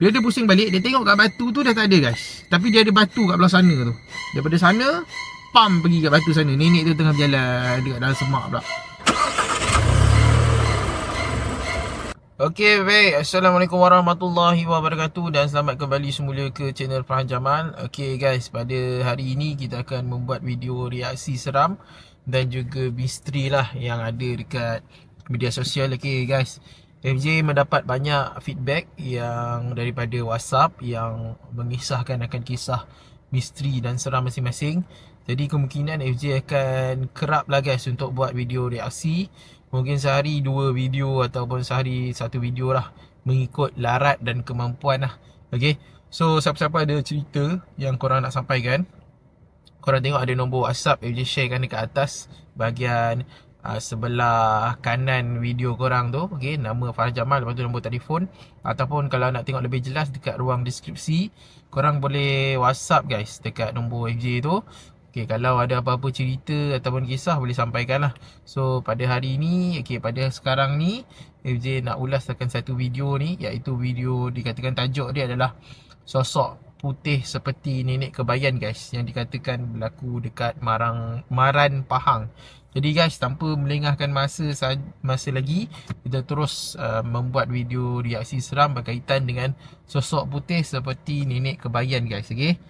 Bila dia pusing balik Dia tengok kat batu tu dah tak ada guys. Tapi dia ada batu kat belah sana tu. Daripada sana Pam pergi kat batu sana. Nenek tu tengah berjalan Dekat dalam semak pula. Okey baik. Assalamualaikum warahmatullahi wabarakatuh Dan selamat kembali semula ke channel Farhan Jamal. Okey guys. Pada hari ini kita akan membuat video reaksi seram Dan juga misteri lah yang ada dekat media sosial. Okey guys FJ mendapat banyak feedback yang daripada WhatsApp Yang mengisahkan akan kisah misteri dan seram masing-masing. Jadi kemungkinan FJ akan kerap lah guys untuk buat video reaksi. Mungkin sehari dua video ataupun sehari satu video lah Mengikut larat dan kemampuan lah. Okay So siapa-siapa ada cerita yang korang nak sampaikan Korang tengok ada nombor WhatsApp FJ sharekan dekat atas Bahagian uh, sebelah kanan video korang tu Okay Nama Farah Jamal Lepas tu nombor telefon. Ataupun kalau nak tengok lebih jelas dekat ruang deskripsi Korang boleh WhatsApp guys Dekat nombor FJ tu. Okay, kalau ada apa-apa cerita ataupun kisah boleh sampaikan lah. So, pada hari ni, okay, pada sekarang ni FJ nak ulas akan satu video ni Iaitu video dikatakan tajuk dia adalah Sosok putih seperti nenek kebayan guys. Yang dikatakan berlaku dekat Marang Maran Pahang Jadi guys, tanpa melengahkan masa masa lagi Kita terus uh, membuat video reaksi seram berkaitan dengan Sosok putih seperti nenek kebayan guys, okay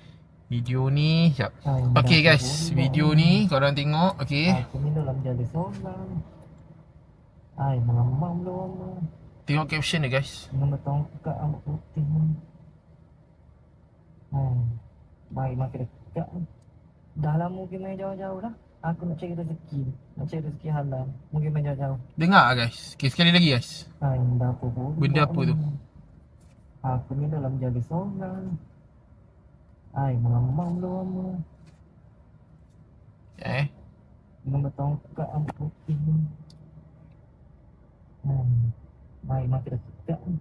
Video ni Sekejap Okay guys Video ni Korang tengok ni seorang. Ay, mengambang belum Tengok caption dia guys. Nama tongkat rambut putih ni. Ay, baik makin dekat. Ni Dah lama mungkin main jauh-jauh dah Aku nak cari rezeki. Nak cari rezeki halal. Mungkin main jauh-jauh Dengar lah guys. Okay sekali lagi guys. Ay, benda apa pun. Benda apa tu? Aku ni dalam jalan seorang. Ay, mengambang belum lama Eh? Nama tongkat rambut putih ni Ay, baik makin dekat ni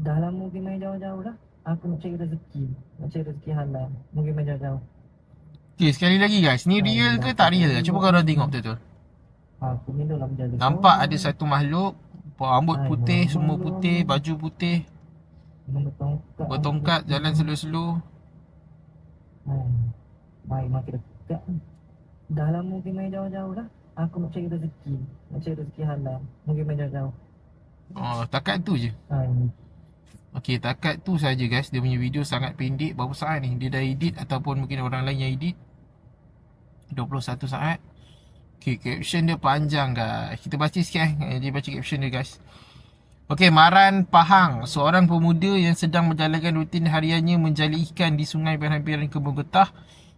Dah lama mungkin main jauh-jauh dah Aku nak cari rezeki. Nak cari rezeki halal. Mungkin main jauh-jauh Okay sekali lagi guys. Ni real ke tak real? Cuba korang tengok betul-betul. Dalam jalan Nampak ada satu makhluk Rambut putih Semua putih Baju putih. Bertongkat. Jalan Ay, Baik makin dekat Dah lama mungkin main jauh-jauh dah Aku nak cari rezeki. Nak cari rezeki halal. Mungkin main jauh-jauh. Oh takat tu je? Ay, Okay takat tu saja guys. Dia punya video sangat pendek Berapa saat ni? Dia dah edit Ataupun mungkin orang lain yang edit 21 saat. Okay caption dia panjang guys. Kita baca sikit eh. Dia baca caption dia guys. Okay, Maran Pahang, seorang pemuda yang sedang menjalankan rutin hariannya menjali ikan di sungai berhampiran kebun getah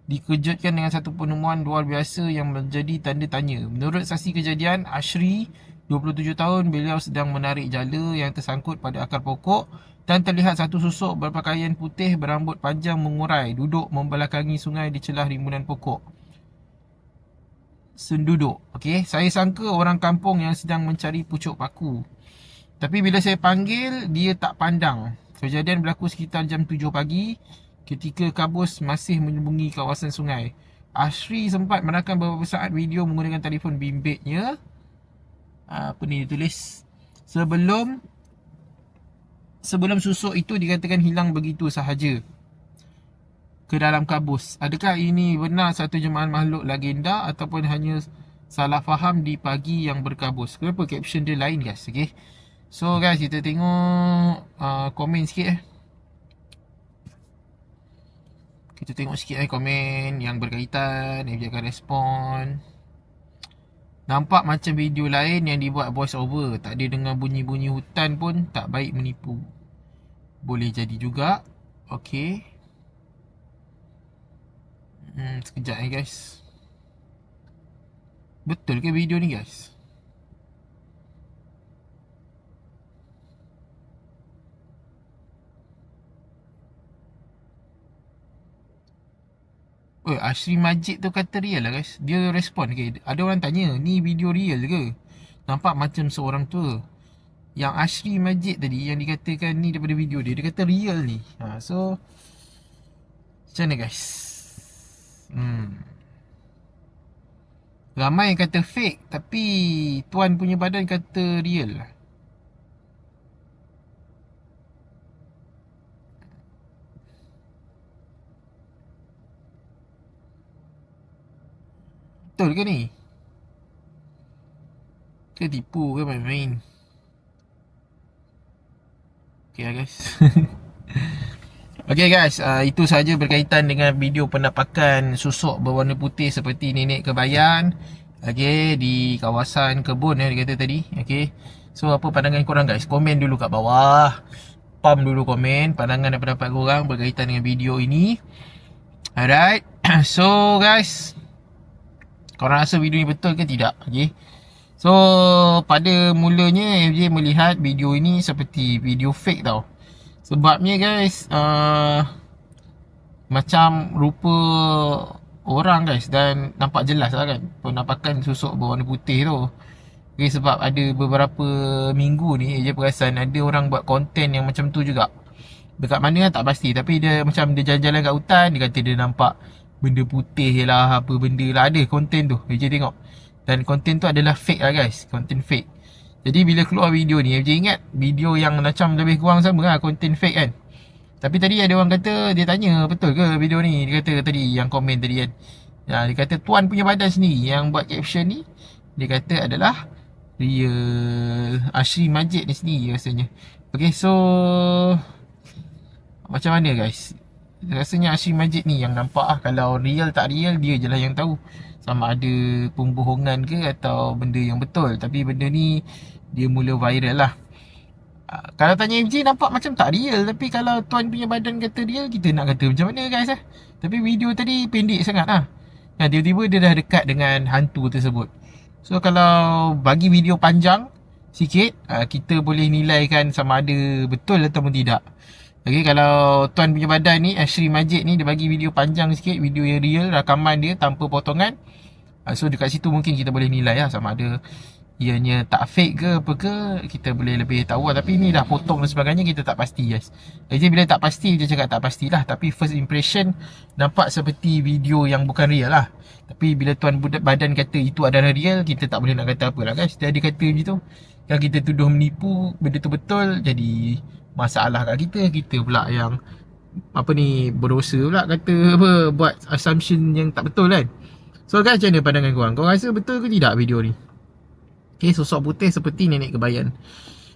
dikejutkan dengan satu penemuan luar biasa yang menjadi tanda tanya. Menurut saksi kejadian, Ashri, 27 tahun, beliau sedang menarik jala yang tersangkut pada akar pokok dan terlihat satu susuk berpakaian putih berambut panjang mengurai duduk membelakangi sungai di celah rimbunan pokok. Senduduk. Okay, saya sangka orang kampung yang sedang mencari pucuk paku. Tapi bila saya panggil, dia tak pandang. Kejadian berlaku sekitar jam 7 pagi ketika kabus masih menyembunyi kawasan sungai. Ashri sempat merakam beberapa saat video menggunakan telefon bimbitnya. Apa ni ditulis? Sebelum sebelum susuk itu dikatakan hilang begitu sahaja ke dalam kabus. Adakah ini benar satu jemaah makhluk legenda ataupun hanya salah faham di pagi yang berkabus? Kenapa caption dia lain guys? Okay. So guys kita tengok uh, komen sikit eh. Kita tengok sikit eh komen yang berkaitan Dia akan respon Nampak macam video lain yang dibuat voice over Tak ada dengar bunyi-bunyi hutan pun tak baik menipu Boleh jadi juga Okay Sekejap eh guys Betul ke video ni guys? Oh, Ashri Majid tu kata real lah guys. Dia respon okay. Ada orang tanya, ni video real ke? Nampak macam seorang tua. Yang Ashri Majid tadi yang dikatakan ni daripada video dia, dia kata real ni. Ha, so macam mana guys? Hmm. Ramai yang kata fake tapi tuan punya badan kata real lah. Betul ke ni? Ke tipu ke main-main? Okay lah guys. Okay guys, uh, itu saja berkaitan dengan video penampakan susuk berwarna putih seperti nenek kebayan Okay, di kawasan kebun ya, dia kata tadi. Okay, so apa pandangan korang guys? Komen dulu kat bawah. Pam dulu komen pandangan dan pendapat korang berkaitan dengan video ini. Alright, so guys. Korang rasa video ni betul ke tidak? Okay. So pada mulanya FJ melihat video ini seperti video fake tau Sebabnya guys uh, Macam rupa orang guys Dan nampak jelas lah kan Penampakan susuk berwarna putih tu. Okay, Sebab ada beberapa minggu ni FJ perasan ada orang buat konten yang macam tu juga. Dekat mana tak pasti Tapi dia macam dia jalan-jalan kat hutan Dia kata dia nampak benda putih lah Apa benda lah ada konten tu. FJ tengok. Dan konten tu adalah fake lah guys Konten fake Jadi bila keluar video ni FJ ingat Video yang macam lebih kurang sama lah Konten fake kan? Tapi tadi ada orang kata Dia tanya betul ke video ni? Dia kata tadi yang komen tadi kan. Ya, Dia kata tuan punya badan sendiri Yang buat caption ni Dia kata adalah Real Ashri Majid ni sendiri rasanya. Okay so Macam mana guys? Rasanya Ashri Majid ni yang nampak lah Kalau real tak real dia je lah yang tahu sama ada pembohongan ke atau benda yang betul. Tapi benda ni dia mula viral lah. Uh, kalau tanya MJ nampak macam tak real. Tapi kalau tuan punya badan kata real kita nak kata macam mana guys lah tapi video tadi pendek sangat lah. Dan tiba-tiba dia dah dekat dengan hantu tersebut. So kalau bagi video panjang sikit uh, kita boleh nilaikan sama ada betul ataupun tidak Okay, kalau tuan punya badan ni Ashri Majid ni dia bagi video panjang sikit Video yang real, rakaman dia tanpa potongan. Uh, So dekat situ mungkin kita boleh nilai lah Sama ada ianya tak fake ke apa ke Kita boleh lebih tahu lah. Tapi ni dah potong dan sebagainya kita tak pasti guys Jadi bila tak pasti dia cakap tak pastilah Tapi first impression nampak seperti video yang bukan real lah. Tapi bila tuan badan kata itu adalah real Kita tak boleh nak kata apa lah guys. Dia ada kata macam tu. Kalau kita tuduh menipu benda tu betul Jadi masalah kat kita kita pula yang apa ni berdosa pula kata apa buat assumption yang tak betul kan. So guys macam mana pandangan korang? Korang rasa betul ke tidak video ni? Ok sosok putih seperti nenek kebayan.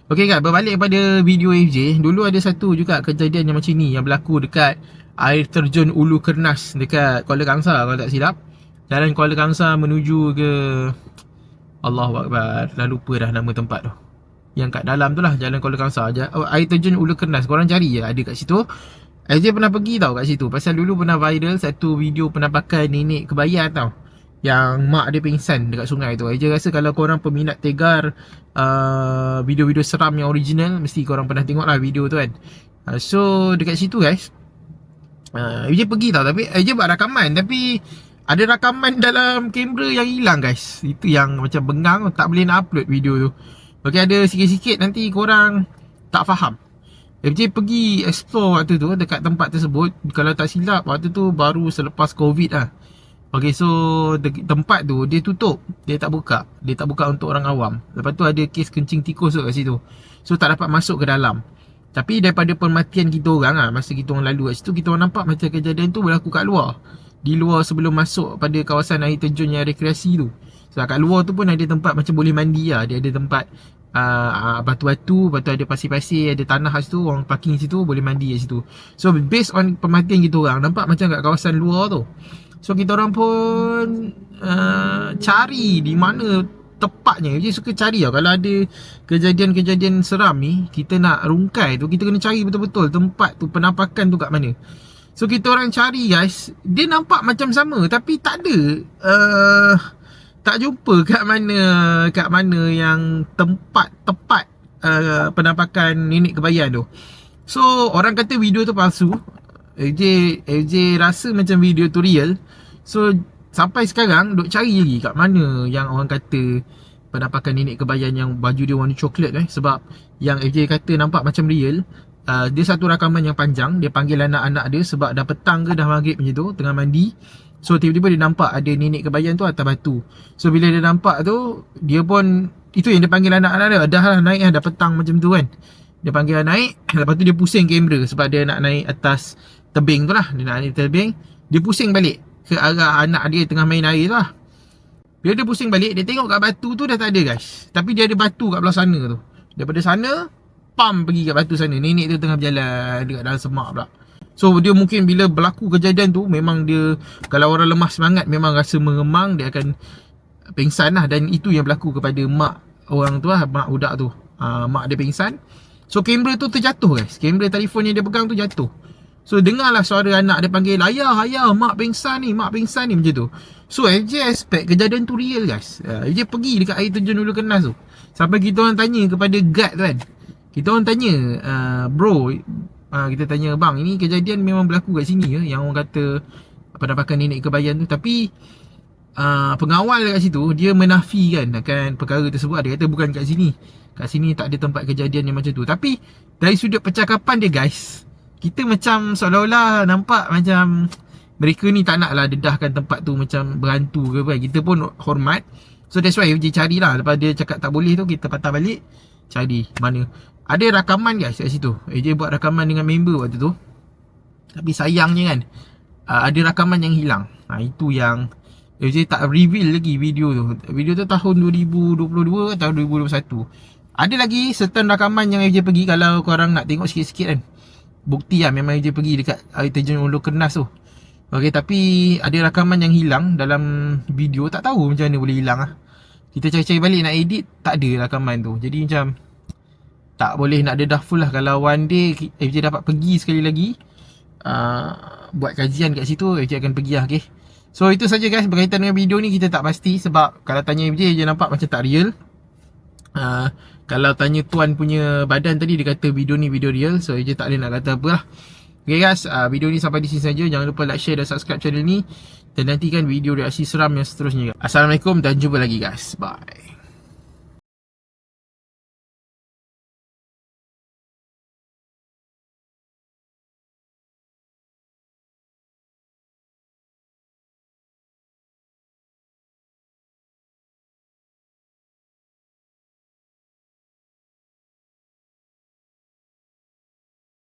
Ok guys berbalik pada video FJ dulu ada satu juga kejadian yang macam ni yang berlaku dekat air terjun Ulu Kernas dekat Kuala Kangsar kalau tak silap. Jalan Kuala Kangsar menuju ke Allahuakbar dah lupa dah nama tempat tu yang kat dalam tu lah Jalan Kuala Kangsar oh, Air terjun Ulu Kernas Korang cari je ada kat situ. AJ pernah pergi tau kat situ. Pasal dulu pernah viral Satu video penampakan nenek kebayan tau. Yang mak dia pingsan dekat sungai tu. AJ rasa kalau korang peminat tegar uh, Video-video seram yang original Mesti korang pernah tengok lah video tu kan. Uh, So dekat situ guys uh, pergi tau. Tapi AJ buat rakaman. Tapi ada rakaman dalam kamera yang hilang guys. Itu yang macam bengang Tak boleh nak upload video tu Okay ada sikit-sikit nanti korang tak faham. FJ pergi explore waktu tu dekat tempat tersebut. Kalau tak silap waktu tu baru selepas covid lah. Okay so tempat tu dia tutup. Dia tak buka. Dia tak buka untuk orang awam. Lepas tu ada kes kencing tikus tu kat situ. So tak dapat masuk ke dalam. Tapi daripada permatian kita orang lah Masa kita orang lalu kat situ Kita orang nampak macam kejadian tu berlaku kat luar. Di luar sebelum masuk pada kawasan air terjun yang rekreasi tu. So kat luar tu pun ada tempat macam boleh mandi lah. Dia ada tempat uh, batu-batu Lepas tu ada pasir-pasir Ada tanah kat situ Orang parking situ Boleh mandi kat situ. So based on pemerhatian kita orang Nampak macam kat kawasan luar tu. So kita orang pun uh, Cari di mana tepatnya. Jadi suka cari lah Kalau ada kejadian-kejadian seram ni Kita nak rungkai tu Kita kena cari betul-betul Tempat tu penampakan tu kat mana. So kita orang cari guys. Dia nampak macam sama Tapi tak ada uh, tak jumpa kat mana kat mana yang tempat tepat uh, penampakan nenek kebayan tu. So orang kata video tu palsu. AJ AJ rasa macam video tu real. So sampai sekarang duk cari lagi kat mana yang orang kata penampakan nenek kebayan yang baju dia warna coklat eh sebab yang AJ kata nampak macam real. Uh, dia satu rakaman yang panjang Dia panggil anak-anak dia Sebab dah petang ke dah maghrib macam tu Tengah mandi So tiba-tiba dia nampak ada nenek kebayan tu atas batu. So bila dia nampak tu Dia pun Itu yang dia panggil anak-anak dia. Dah lah naik lah dah petang macam tu kan. Dia panggil naik Lepas tu dia pusing kamera Sebab dia nak naik atas tebing tu lah. Dia nak naik tebing. Dia pusing balik Ke arah anak dia tengah main air tu lah. Bila dia pusing balik Dia tengok kat batu tu dah tak ada guys. Tapi dia ada batu kat belah sana tu. Daripada sana Pam pergi kat batu sana. Nenek tu tengah berjalan Dekat dalam semak pula So dia mungkin bila berlaku kejadian tu Memang dia Kalau orang lemah semangat Memang rasa mengemang Dia akan Pengsan lah. Dan itu yang berlaku kepada mak Orang tu lah Mak budak tu. Uh, Mak dia pengsan So kamera tu terjatuh guys. Kamera telefon yang dia pegang tu jatuh. So dengarlah suara anak dia panggil Ayah, ayah, mak pengsan ni, mak pengsan ni macam tu. So FJ expect kejadian tu real guys. Uh, FJ pergi dekat air terjun dulu kenas tu. Sampai kita orang tanya kepada guard tu kan. Kita orang tanya uh, Bro uh, Kita tanya bang ini kejadian memang berlaku kat sini ke? Yang orang kata Penampakan nenek kebayan tu. Tapi uh, Pengawal kat situ Dia menafikan akan perkara tersebut. Dia kata bukan kat sini. Kat sini tak ada tempat kejadian yang macam tu. Tapi Dari sudut percakapan dia guys kita macam seolah-olah nampak macam mereka ni tak nak lah dedahkan tempat tu macam berhantu ke apa. Kita pun hormat. So that's why FJ carilah. Lepas dia cakap tak boleh tu kita patah balik. Cari mana ada rakaman guys kat situ. FJ buat rakaman dengan member waktu tu. Tapi sayangnya kan uh, ada rakaman yang hilang. Ha, itu yang FJ tak reveal lagi video tu. Video tu tahun 2022 atau 2021 ada lagi certain rakaman yang FJ pergi kalau korang nak tengok sikit-sikit kan. Bukti lah memang dia pergi dekat air terjun Ulu Kenas tu. Okey tapi ada rakaman yang hilang dalam video. Tak tahu macam mana boleh hilang lah. Kita cari-cari balik nak edit tak ada rakaman tu. Jadi macam tak boleh nak dedah full lah kalau one day FJ dapat pergi sekali lagi uh, Buat kajian kat situ FJ akan pergi lah okay So itu saja guys berkaitan dengan video ni kita tak pasti sebab kalau tanya FJ je nampak macam tak real uh, kalau tanya tuan punya badan tadi dia kata video ni video real so je tak ada nak kata apa lah Okay guys, uh, video ni sampai di sini saja. Jangan lupa like, share dan subscribe channel ni. Dan nantikan video reaksi seram yang seterusnya. Assalamualaikum dan jumpa lagi guys. Bye.